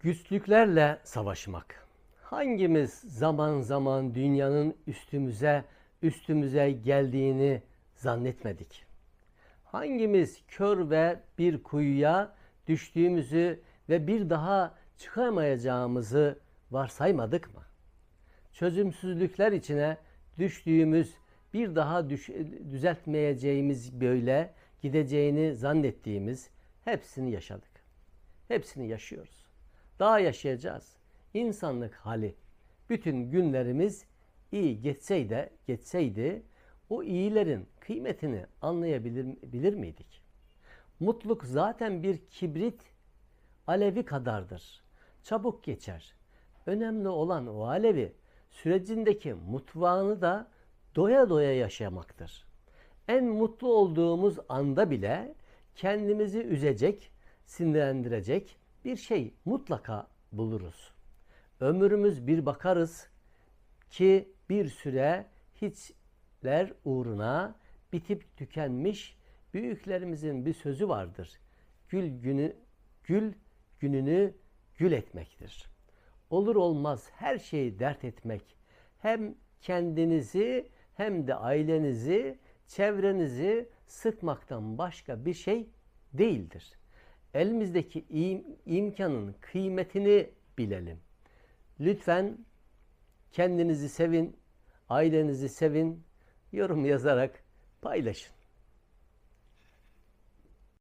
Güçlüklerle savaşmak. Hangimiz zaman zaman dünyanın üstümüze üstümüze geldiğini zannetmedik? Hangimiz kör ve bir kuyuya düştüğümüzü ve bir daha çıkamayacağımızı varsaymadık mı? Çözümsüzlükler içine düştüğümüz, bir daha düş- düzeltmeyeceğimiz böyle gideceğini zannettiğimiz hepsini yaşadık. Hepsini yaşıyoruz. Daha yaşayacağız. İnsanlık hali. Bütün günlerimiz iyi geçseydi, geçseydi o iyilerin kıymetini anlayabilir bilir miydik? Mutluluk zaten bir kibrit alevi kadardır. Çabuk geçer. Önemli olan o alevi sürecindeki mutfağını da doya doya yaşamaktır. En mutlu olduğumuz anda bile kendimizi üzecek, sinirlendirecek bir şey mutlaka buluruz. Ömrümüz bir bakarız ki bir süre hiçler uğruna bitip tükenmiş büyüklerimizin bir sözü vardır. Gül günü gül gününü gül etmektir. Olur olmaz her şeyi dert etmek hem kendinizi hem de ailenizi, çevrenizi sıkmaktan başka bir şey değildir. Elimizdeki im- imkanın kıymetini bilelim. Lütfen kendinizi sevin, ailenizi sevin, yorum yazarak paylaşın.